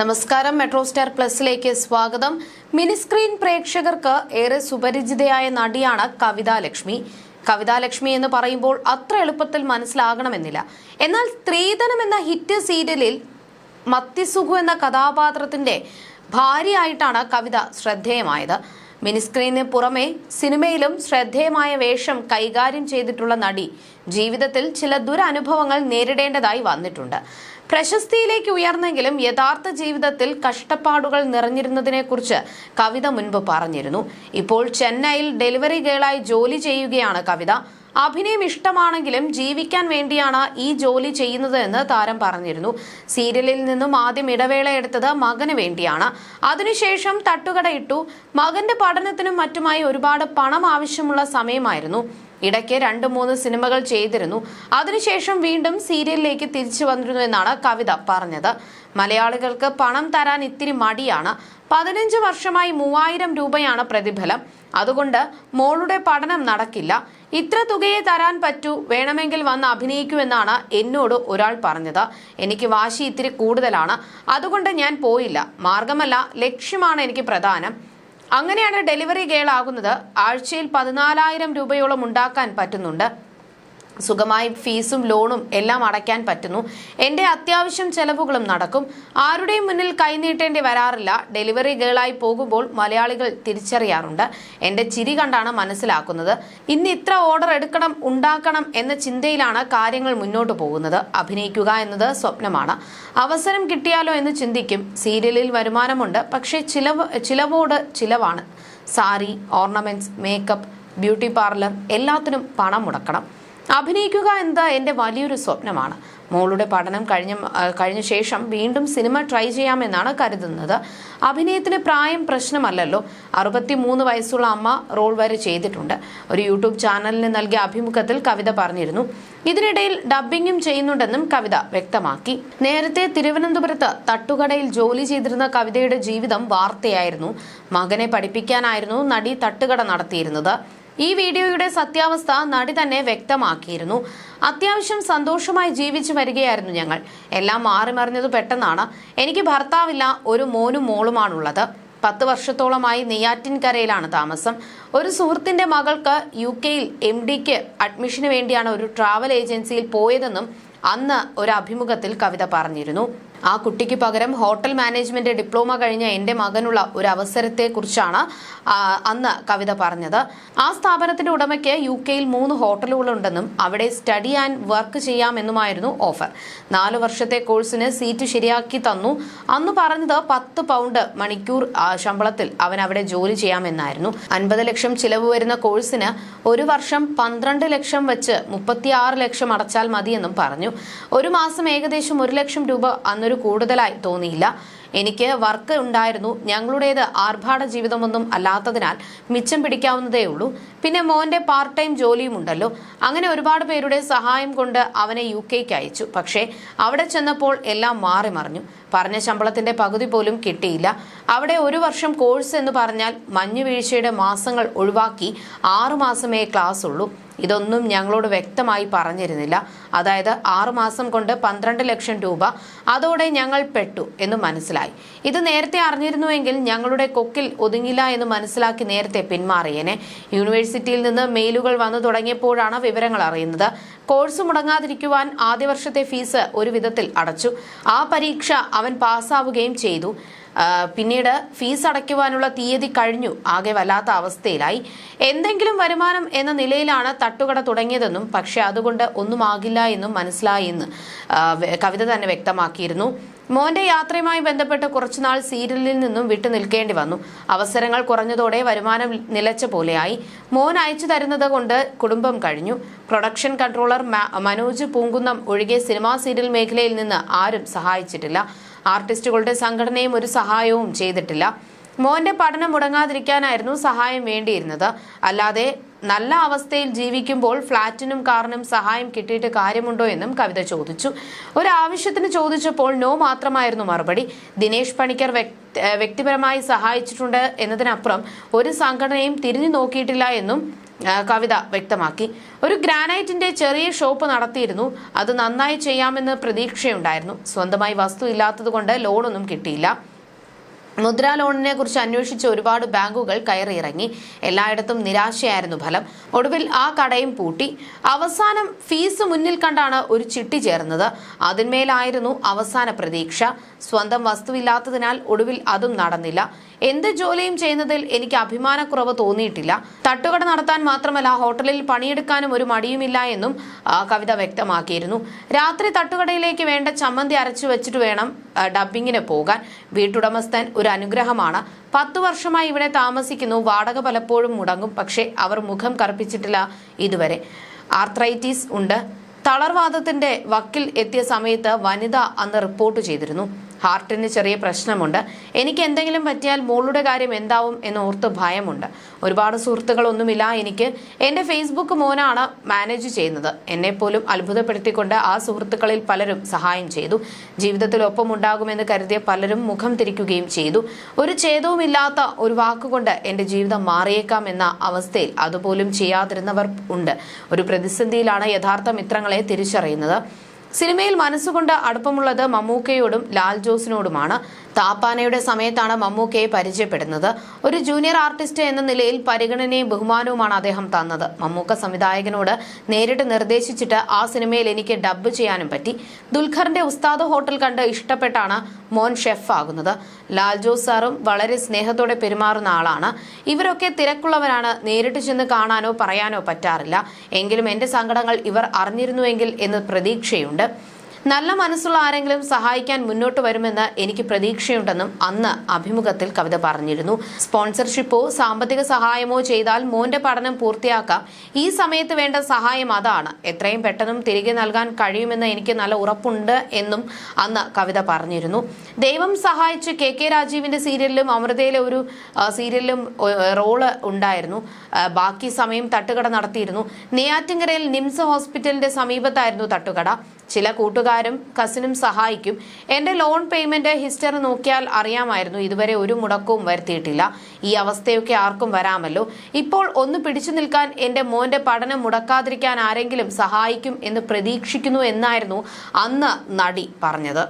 നമസ്കാരം. Metro star പ്ലസിലേക്ക് സ്വാഗതം. Mini screen പ്രേക്ഷകർക്ക് ഏറെ സുപരിചിതയായ നടിയാണ് കവിതാ ലക്ഷ്മി. കവിതാ ലക്ഷ്മി എന്ന് പറയുമ്പോൾ അത്ര എളുപ്പത്തിൽ മനസ്സിലാകണമെന്നില്ല. എന്നാൽ സ്ത്രീധനം എന്ന ഹിറ്റ് സീരിയലിൽ മത്തിസുഖു എന്ന കഥാപാത്രത്തിന്റെ ഭാര്യയായിട്ടാണ് കവിത ശ്രദ്ധേയമായത്. മിനിസ്ക്രീനിന് പുറമെ സിനിമയിലും ശ്രദ്ധേയമായ വേഷം കൈകാര്യം ചെയ്തിട്ടുള്ള നടി ജീവിതത്തിൽ ചില ദുരനുഭവങ്ങൾ നേരിടേണ്ടതായി വന്നിട്ടുണ്ട്. പ്രശസ്തിയിലേക്ക് ഉയർന്നെങ്കിലും യഥാർത്ഥ ജീവിതത്തിൽ കഷ്ടപ്പാടുകൾ നിറഞ്ഞിരുന്നതിനെക്കുറിച്ച് കവിത മുൻപ് പറഞ്ഞിരുന്നു. ഇപ്പോൾ ചെന്നൈയിൽ ഡെലിവറി ഗേളായി ജോലി ചെയ്യുകയാണ് കവിത. അഭിനയം ഇഷ്ടമാണെങ്കിലും ജീവിക്കാൻ വേണ്ടിയാണ് ഈ ജോലി ചെയ്യുന്നത് എന്ന് താരം പറഞ്ഞിരുന്നു. സീരിയലിൽ നിന്നും ആദ്യം ഇടവേള എടുത്തത് മകന് വേണ്ടിയാണ്. അതിനുശേഷം തട്ടുകടയിട്ടു മകന്റെ പഠനത്തിനും മറ്റുമായി ഒരുപാട് പണം ആവശ്യമുള്ള സമയമായിരുന്നു. ഇടയ്ക്ക് രണ്ട് മൂന്ന് സിനിമകൾ ചെയ്തിരുന്നു. അതിനുശേഷം വീണ്ടും സീരിയലിലേക്ക് തിരിച്ചു വന്നിരുന്നു എന്നാണ് കവിത പറഞ്ഞത്. മലയാളികൾക്ക് പണം തരാൻ ഇത്തിരി മടിയാണ്. പതിനഞ്ച് വർഷമായി മൂവായിരം രൂപയാണ് പ്രതിഫലം. അതുകൊണ്ട് മോളുടെ പഠനം നടക്കില്ല. ഇത്ര തുകയെ തരാൻ പറ്റൂ വേണമെങ്കിൽ വന്ന് അഭിനയിക്കൂ എന്നാണ് എന്നോട് ഒരാൾ പറഞ്ഞത്. എനിക്ക് വാശി ഇത്തിരി കൂടുതലാണ്. അതുകൊണ്ട് ഞാൻ പോയില്ല. മാർഗമല്ല ലക്ഷ്യമാണ് എനിക്ക് പ്രധാനം. അങ്ങനെയാണ് ഡെലിവറി ഗേൾ ആകുന്നത് ആഴ്ചയിൽ പതിനാലായിരം രൂപയോളം ഉണ്ടാക്കാൻ പറ്റുന്നുണ്ട്. സുഖമായി ഫീസും ലോണും എല്ലാം അടയ്ക്കാൻ പറ്റുന്നു. എന്റെ അത്യാവശ്യം ചെലവുകളും നടക്കും. ആരുടെയും മുന്നിൽ കൈനീട്ടേണ്ടി വരാറില്ല. ഡെലിവറി ഗേളായി പോകുമ്പോൾ മലയാളികൾ തിരിച്ചറിയാറുണ്ട്. എന്റെ ചിരി കണ്ടാണ് മനസ്സിലാക്കുന്നത്. ഇന്ന് ഇത്ര ഓർഡർ എടുക്കണം ഉണ്ടാക്കണം എന്ന ചിന്തയിലാണ് കാര്യങ്ങൾ മുന്നോട്ട് പോകുന്നത്. അഭിനയിക്കുക എന്നത് സ്വപ്നമാണ്. അവസരം കിട്ടിയാലോ എന്ന് ചിന്തിക്കും. സീരിയലിൽ വരുമാനമുണ്ട്. പക്ഷേ ചിലവ് ചിലവോട് ചിലവാണ്. Sari ornaments makeup beauty parlour എല്ലാത്തിനും പണം മുടക്കണം. അഭിനയിക്കുക എന്നത് എന്റെ വലിയൊരു സ്വപ്നമാണ്. മോളുടെ പഠനം കഴിഞ്ഞ കഴിഞ്ഞ ശേഷം വീണ്ടും സിനിമ ട്രൈ ചെയ്യാമെന്നാണ് കരുതുന്നത്. അഭിനയത്തിന് പ്രായം പ്രശ്നമല്ലല്ലോ. അറുപത്തി മൂന്ന് വയസ്സുള്ള അമ്മ റോൾ വരെ ചെയ്തിട്ടുണ്ട്. ഒരു യൂട്യൂബ് ചാനലിന് നൽകിയ അഭിമുഖത്തിൽ കവിത പറഞ്ഞിരുന്നു. ഇതിനിടയിൽ ഡബ്ബിങ്ങും ചെയ്യുന്നുണ്ടെന്നും കവിത വ്യക്തമാക്കി. നേരത്തെ തിരുവനന്തപുരത്ത് തട്ടുകടയിൽ ജോലി ചെയ്തിരുന്ന കവിതയുടെ ജീവിതം വാർത്തയായിരുന്നു. മകനെ പഠിപ്പിക്കാനായിരുന്നു നടി തട്ടുകട നടത്തിയിരുന്നത്. ഈ വീഡിയോയുടെ സത്യാവസ്ഥ നടി തന്നെ വ്യക്തമാക്കിയിരുന്നു. അത്യാവശ്യം സന്തോഷമായി ജീവിച്ചു വരികയായിരുന്നു ഞങ്ങൾ. എല്ലാം മാറി മറിഞ്ഞത് പെട്ടെന്നാണ്. എനിക്ക് ഭർത്താവില്ല ഒരു മോനും മോളുമാണുള്ളത്. പത്ത് വർഷത്തോളമായി നെയ്യാറ്റിൻകരയിലാണ് താമസം. ഒരു സുഹൃത്തിന്റെ മകൾക്ക് യു കെയിൽ എം ഡിക്ക് അഡ്മിഷന് വേണ്ടിയാണ് ഒരു ട്രാവൽ ഏജൻസിയിൽ പോയതെന്നും അന്ന് ഒരു അഭിമുഖത്തിൽ കവിത പറഞ്ഞിരുന്നു. ആ കുട്ടിക്ക് പകരം ഹോട്ടൽ മാനേജ്മെന്റ് ഡിപ്ലോമ കഴിഞ്ഞ എന്റെ മകനുള്ള ഒരു അവസരത്തെക്കുറിച്ചാണ് കുറിച്ചാണ് അന്ന് കവിത പറഞ്ഞത്. ആ സ്ഥാപനത്തിന്റെ ഉടമയ്ക്ക് യു കെയിൽ മൂന്ന് ഹോട്ടലുകളുണ്ടെന്നും അവിടെ സ്റ്റഡി ആൻഡ് വർക്ക് ചെയ്യാമെന്നുമായിരുന്നു ഓഫർ. നാല് വർഷത്തെ കോഴ്സിന് സീറ്റ് ശരിയാക്കി തന്നു. അന്ന് പറഞ്ഞത് പത്ത് പൗണ്ട് മണിക്കൂർ ശമ്പളത്തിൽ അവൻ അവിടെ ജോലി ചെയ്യാമെന്നായിരുന്നു. അൻപത് ലക്ഷം ചിലവ് വരുന്ന കോഴ്സിന് ഒരു വർഷം പന്ത്രണ്ട് ലക്ഷം വെച്ച് മുപ്പത്തിയാറ് ലക്ഷം അടച്ചാൽ മതിയെന്നും പറഞ്ഞു. ഒരു മാസം ഏകദേശം ഒരു ലക്ഷം രൂപ അന്നൊരു കൂടുതലായി തോന്നിയില്ല. എനിക്ക് വർക്ക് ഉണ്ടായിരുന്നു. ഞങ്ങളുടേത് ആർഭാട ജീവിതമൊന്നും അല്ലാത്തതിനാൽ മിച്ചം പിടിക്കാവുന്നതേ ഉള്ളൂ. പിന്നെ മോന്റെ പാർട്ട് ടൈം ജോലിയും ഉണ്ടല്ലോ അങ്ങനെ ഒരുപാട് പേരുടെ സഹായം കൊണ്ട് അവനെ യു കെക്ക് അയച്ചു. പക്ഷേ അവിടെ ചെന്നപ്പോൾ എല്ലാം മാറി മറിഞ്ഞു. പറഞ്ഞ ശമ്പളത്തിന്റെ പകുതി പോലും കിട്ടിയില്ല. അവിടെ ഒരു വർഷം കോഴ്സ് എന്ന് പറഞ്ഞാൽ മഞ്ഞുവീഴ്ചയുടെ മാസങ്ങൾ ഒഴിവാക്കി ആറുമാസമേ ക്ലാസ് ഉള്ളൂ ഇതൊന്നും ഞങ്ങളോട് വ്യക്തമായി പറഞ്ഞിരുന്നില്ല. അതായത് ആറുമാസം കൊണ്ട് പന്ത്രണ്ട് ലക്ഷം രൂപ. അതോടെ ഞങ്ങൾ പെട്ടു എന്ന് മനസ്സിലായി. ഇത് നേരത്തെ അറിഞ്ഞിരുന്നുവെങ്കിൽ ഞങ്ങളുടെ കൊക്കിൽ ഒതുങ്ങില്ല എന്ന് മനസ്സിലാക്കി നേരത്തെ പിന്മാറിയേനെ. യൂണിവേഴ്സിറ്റിയിൽ നിന്ന് മെയിലുകൾ വന്നു തുടങ്ങിയപ്പോഴാണ് വിവരങ്ങൾ അറിയുന്നത്. കോഴ്സ് മുടങ്ങാതിരിക്കുവാൻ ആദ്യ വർഷത്തെ ഫീസ് ഒരു വിധത്തിൽ അടച്ചു. ആ പരീക്ഷ അവൻ പാസ്സാവുകയും ചെയ്തു. പിന്നീട് ഫീസ് അടയ്ക്കുവാനുള്ള തീയതി കഴിഞ്ഞു. ആകെ വല്ലാത്ത അവസ്ഥയിലായി. എന്തെങ്കിലും വരുമാനം എന്ന നിലയിലാണ് തട്ടുകട തുടങ്ങിയതെന്നും പക്ഷെ അതുകൊണ്ട് ഒന്നും ആകില്ല എന്നും മനസ്സിലായി എന്ന് കവിത തന്നെ വ്യക്തമാക്കിയിരുന്നു. മോന്റെ യാത്രയുമായി ബന്ധപ്പെട്ട് കുറച്ചുനാൾ സീരിയലിൽ നിന്നും വിട്ടു നിൽക്കേണ്ടി വന്നു. അവസരങ്ങൾ കുറഞ്ഞതോടെ വരുമാനം നിലച്ച പോലെയായി. മോൻ അയച്ചു തരുന്നത് കൊണ്ട് കുടുംബം കഴിഞ്ഞു. പ്രൊഡക്ഷൻ കൺട്രോളർ മനോജ് പൂങ്കുന്നം ഒഴികെ സിനിമാ സീരിയൽ മേഖലയിൽ നിന്ന് ആരും സഹായിച്ചിട്ടില്ല. ആർട്ടിസ്റ്റുകളുടെ സംഘടനയും ഒരു സഹായവും ചെയ്തിട്ടില്ല. മോന്റെ പഠനം മുടങ്ങാതിരിക്കാനായിരുന്നു സഹായം വേണ്ടിയിരുന്നത്. അല്ലാതെ നല്ല അവസ്ഥയിൽ ജീവിക്കുമ്പോൾ ഫ്ളാറ്റിനും കാറിനും സഹായം കിട്ടിയിട്ട് കാര്യമുണ്ടോ എന്നും കവിത ചോദിച്ചു. ഒരു ആവശ്യത്തിന് ചോദിച്ചപ്പോൾ നോ മാത്രമായിരുന്നു മറുപടി. ദിനേശ് പണിക്കർ വ്യക്തിപരമായി സഹായിച്ചിട്ടുണ്ട് എന്നതിനപ്പുറം ഒരു സംഘടനയും തിരിഞ്ഞു നോക്കിയിട്ടില്ല എന്നും കവിത വ്യക്തമാക്കി. ഒരു ഗ്രാനൈറ്റിന്റെ ചെറിയ ഷോപ്പ് നടത്തിയിരുന്നു. അത് നന്നായി ചെയ്യാമെന്ന് പ്രതീക്ഷയുണ്ടായിരുന്നു. സ്വന്തമായി വസ്തു ഇല്ലാത്തതുകൊണ്ട് ലോണൊന്നും കിട്ടിയില്ല. മുദ്രാ ലോണിനെ കുറിച്ച് അന്വേഷിച്ച് ഒരുപാട് ബാങ്കുകൾ കയറിയിറങ്ങി. എല്ലായിടത്തും നിരാശയായിരുന്നു ഫലം. ഒടുവിൽ ആ കടയും പൂട്ടി. അവസാനം ഫീസ് മുന്നിൽ കണ്ടാണ് ഒരു ചിട്ടി ചേർന്നത്. അതിന്മേലായിരുന്നു അവസാന പ്രതീക്ഷ. സ്വന്തം വസ്തുവില്ലാത്തതിനാൽ ഒടുവിൽ അതും നടന്നില്ല. എന്ത് ജോലിയും ചെയ്യുന്നതിൽ എനിക്ക് അഭിമാനക്കുറവ് തോന്നിയിട്ടില്ല. തട്ടുകട നടത്താൻ മാത്രമല്ല ഹോട്ടലിൽ പണിയെടുക്കാനും ഒരു മടിയുമില്ല എന്നും കവിത വ്യക്തമാക്കിയിരുന്നു. രാത്രി തട്ടുകടയിലേക്ക് വേണ്ട ചമ്മന്തി അരച്ചു വെച്ചിട്ട് വേണം ഡബിങ്ങിന് പോകാൻ. വീട്ടുടമസ്ഥൻ ഒരു അനുഗ്രഹമാണ്. പത്തു വർഷമായി ഇവിടെ താമസിക്കുന്നു വാടക പലപ്പോഴും മുടങ്ങും പക്ഷേ അവർ മുഖം കറുപ്പിച്ചിട്ടില്ല ഇതുവരെ. ആർത്രൈറ്റിസ് ഉണ്ട്. തളർവാദത്തിന്റെ വക്കിൽ എത്തിയ സമയത്ത് വനിത അന്ന് റിപ്പോർട്ട് ചെയ്തിരുന്നു. ഹാർട്ടിന് ചെറിയ പ്രശ്നമുണ്ട്. എനിക്ക് എന്തെങ്കിലും പറ്റിയാൽ മോളുടെ കാര്യം എന്താവും എന്ന് ഓർത്ത് ഭയമുണ്ട്. ഒരുപാട് സുഹൃത്തുക്കളൊന്നുമില്ല എനിക്ക്. എന്റെ ഫേസ്ബുക്ക് മോനാണ് മാനേജ് ചെയ്യുന്നത്. എന്നെ പോലും അത്ഭുതപ്പെടുത്തിക്കൊണ്ട് ആ സുഹൃത്തുക്കളിൽ പലരും സഹായം ചെയ്തു. ജീവിതത്തിൽ ഒപ്പം ഉണ്ടാകുമെന്ന് കരുതിയ പലരും മുഖം തിരിക്കുകയും ചെയ്തു. ഒരു ഛേദവുമില്ലാത്ത ഒരു വാക്കുകൊണ്ട് എന്റെ ജീവിതം മാറിയേക്കാം എന്ന അവസ്ഥയിൽ അതുപോലും ചെയ്യാതിരുന്നവർ ഉണ്ട്. ഒരു പ്രതിസന്ധിയിലാണ് യഥാർത്ഥ മിത്രങ്ങളെ തിരിച്ചറിയുന്നത്. സിനിമയിൽ മനസ്സുകൊണ്ട് അടുപ്പമുള്ളത് മമ്മൂക്കയോടും ലാൽ ജോസിനോടുമാണ്. താപ്പാനയുടെ സമയത്താണ് മമ്മൂക്കയെ പരിചയപ്പെടുന്നത്. ഒരു ജൂനിയർ ആർട്ടിസ്റ്റ് എന്ന നിലയിൽ പരിഗണനയും ബഹുമാനവുമാണ് അദ്ദേഹം തന്നത്. മമ്മൂക്ക സംവിധായകനോട് നേരിട്ട് നിർദ്ദേശിച്ചിട്ട് ആ സിനിമയിൽ എനിക്ക് ഡബ്ബ് ചെയ്യാനും പറ്റി. ദുൽഖറിന്റെ ഉസ്താദ് ഹോട്ടൽ കണ്ട് ഇഷ്ടപ്പെട്ടാണ് മോൻ ഷെഫ് ആകുന്നത് ലാൽ ജോസ് സാറും വളരെ സ്നേഹത്തോടെ പെരുമാറുന്ന ആളാണ്. ഇവരൊക്കെ തിരക്കുള്ളവരാണ്. നേരിട്ട് ചെന്ന് കാണാനോ പറയാനോ പറ്റാറില്ല. എങ്കിലും എന്റെ സങ്കടങ്ങൾ ഇവർ അറിഞ്ഞിരുന്നുവെങ്കിൽ എന്ന് പ്രതീക്ഷയുണ്ട്. നല്ല മനസ്സുള്ള ആരെങ്കിലും സഹായിക്കാൻ മുന്നോട്ട് വരുമെന്ന് എനിക്ക് പ്രതീക്ഷയുണ്ടെന്നും അന്ന് അഭിമുഖത്തിൽ കവിത പറഞ്ഞിരുന്നു. സ്പോൺസർഷിപ്പോ സാമ്പത്തിക സഹായമോ ചെയ്താൽ മോന്റെ പഠനം പൂർത്തിയാക്കാം. ഈ സമയത്ത് വേണ്ട സഹായം അതാണ്. എത്രയും പെട്ടെന്നും തിരികെ നൽകാൻ കഴിയുമെന്ന് എനിക്ക് നല്ല ഉറപ്പുണ്ട് എന്നും അന്ന് കവിത പറഞ്ഞിരുന്നു. ദൈവം സഹായിച്ച് കെ കെ രാജീവിന്റെ സീരിയലിലും അമൃതയിലെ ഒരു സീരിയലിലും റോൾ ഉണ്ടായിരുന്നു. ബാക്കി സമയം തട്ടുകട നടത്തിയിരുന്നു. നെയ്യാറ്റിങ്കരയിൽ നിംസ് ഹോസ്പിറ്റലിന്റെ സമീപത്തായിരുന്നു തട്ടുകട. ചില കൂട്ടുകാരും കസിനും സഹായിക്കും. എന്റെ ലോൺ പേയ്മെന്റ് ഹിസ്റ്ററി നോക്കിയാൽ അറിയാമായിരുന്നു. ഇതുവരെ ഒരു മുടക്കവും വരുത്തിയിട്ടില്ല. ഈ അവസ്ഥയൊക്കെ ആർക്കും വരാമല്ലോ. ഇപ്പോൾ ഒന്ന് പിടിച്ചു നിൽക്കാൻ എന്റെ മോന്റെ പഠനം മുടക്കാതിരിക്കാൻ ആരെങ്കിലും സഹായിക്കും എന്ന് പ്രതീക്ഷിക്കുന്നു എന്നായിരുന്നു അന്ന് നടി പറഞ്ഞത്.